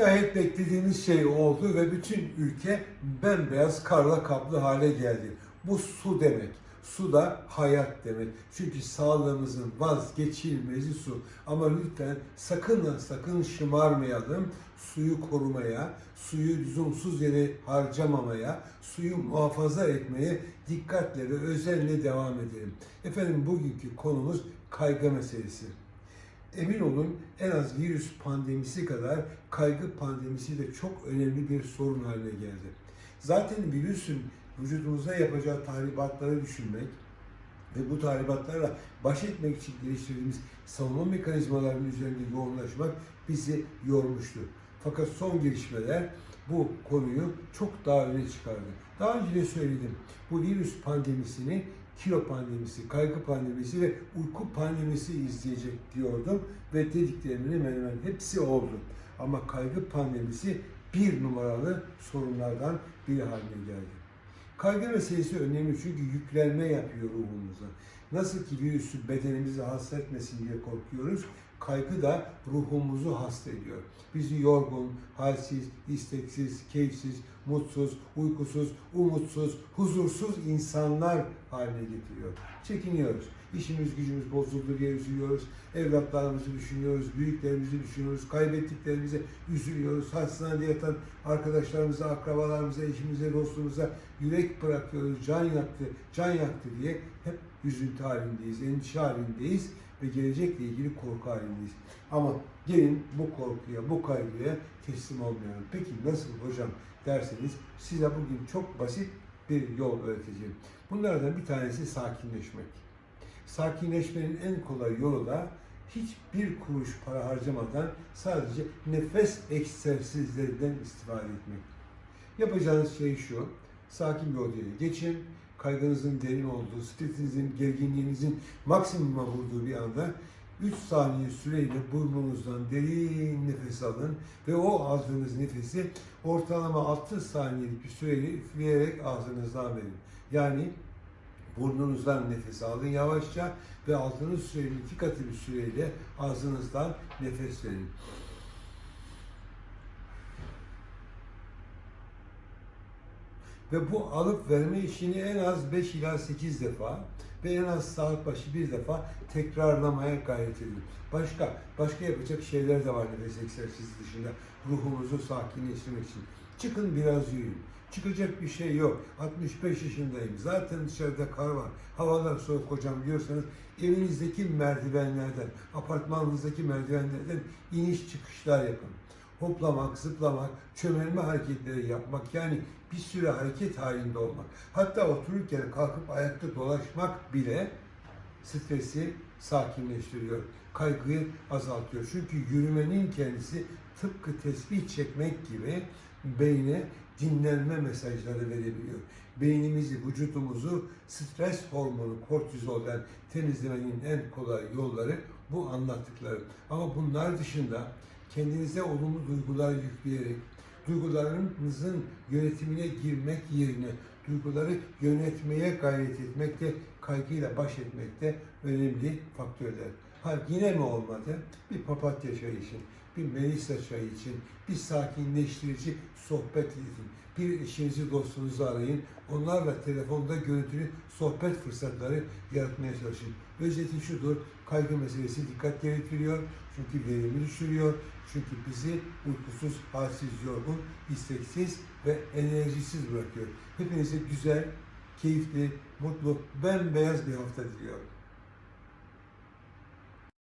Nihayet beklediğimiz şey oldu ve bütün ülke bembeyaz karla kaplı hale geldi. Bu su demek. Su da hayat demek. Çünkü sağlığımızın vazgeçilmezi su. Ama lütfen sakın sakın şımarmayalım. Suyu korumaya, suyu lüzumsuz yere harcamamaya, suyu muhafaza etmeye dikkatle ve özenle devam edelim. Efendim bugünkü konumuz kaygı meselesi. Emin olun en az virüs pandemisi kadar kaygı pandemisi de çok önemli bir sorun haline geldi. Zaten virüsün vücudumuza yapacağı tahribatları düşünmek ve bu tahribatlarla baş etmek için geliştirdiğimiz savunma mekanizmalarının üzerinde yoğunlaşmak bizi yormuştu. Fakat son gelişmeler bu konuyu çok daha öne çıkardı. Daha önce de söyledim. Bu virüs pandemisini kilo pandemisi, kaygı pandemisi ve uyku pandemisi izleyecek diyordum ve dediklerimin hemen hemen hepsi oldu. Ama kaygı pandemisi bir numaralı sorunlardan biri haline geldi. Kaygı meselesi önemli çünkü yüklenme yapıyor ruhumuza. Nasıl ki virüsü bedenimizi hasta etmesin diye korkuyoruz, kaygı da ruhumuzu hasta ediyor. Bizi yorgun, halsiz, isteksiz, keyifsiz, mutsuz, uykusuz, umutsuz, huzursuz insanlar haline getiriyor. Çekiniyoruz. İşimiz gücümüz bozuldu diye üzülüyoruz. Evlatlarımızı düşünüyoruz, büyüklerimizi düşünüyoruz, kaybettiklerimize üzülüyoruz. Hastanede yatan arkadaşlarımıza, akrabalarımıza, eşimize, dostumuza yürek bırakıyoruz, can yaktı, can yaktı diye hep üzüntü halindeyiz, endişe halindeyiz ve gelecekle ilgili korku halindeyiz. Ama gelin bu korkuya, bu kaygıya teslim olmayalım. Peki nasıl hocam derseniz size bugün çok basit bir yol öğreteceğim. Bunlardan bir tanesi sakinleşmek. Sakinleşmenin en kolay yolu da hiçbir kuruş para harcamadan sadece nefes egzersizlerinden istifade etmek. Yapacağınız şey şu, sakin bir odaya geçin, kaygınızın derin olduğu, stresinizin, gerginliğinizin maksimuma vurduğu bir anda 3 saniye süreyle burnunuzdan derin nefes alın ve o aldığınız nefesi ortalama 60 saniyelik bir süreyle üfleyerek ağzınızdan verin. Yani burnunuzdan nefes alın yavaşça ve aldığınız sürenin iki katı bir süreyle ağzınızdan nefes verin. Ve bu alıp verme işini en az 5 ila 8 defa ve en az saat başı bir defa tekrarlamaya gayret edin. Başka, başka yapacak şeyler de var nefes egzersizi dışında ruhumuzu sakinleştirmek için. Çıkın biraz yürüyün. Çıkacak bir şey yok. 65 yaşındayım. Zaten dışarıda kar var. Havalar soğuk hocam diyorsanız evinizdeki merdivenlerden, apartmanınızdaki merdivenlerden iniş çıkışlar yapın hoplamak, zıplamak, çömelme hareketleri yapmak yani bir süre hareket halinde olmak. Hatta otururken kalkıp ayakta dolaşmak bile stresi sakinleştiriyor, kaygıyı azaltıyor. Çünkü yürümenin kendisi tıpkı tesbih çekmek gibi beyne dinlenme mesajları verebiliyor. Beynimizi, vücudumuzu stres hormonu kortizolden temizlemenin en kolay yolları bu anlattıklarım. Ama bunlar dışında kendinize olumlu duygular yükleyerek, duygularınızın yönetimine girmek yerine duyguları yönetmeye gayret etmek de kaygıyla baş etmek de önemli faktörler. Ha yine mi olmadı? Bir papatya çayı için, bir melisa çayı için, bir sakinleştirici sohbet edin. Bir eşinizi dostunuzu arayın. Onlarla telefonda görüntülü sohbet fırsatları yaratmaya çalışın. Özeti şudur, kaygı meselesi dikkat gerektiriyor. Çünkü verimi düşürüyor. Çünkü bizi uykusuz, halsiz, yorgun, isteksiz ve enerjisiz bırakıyor. Hepinize güzel, keyifli, mutlu, bembeyaz bir hafta diliyorum.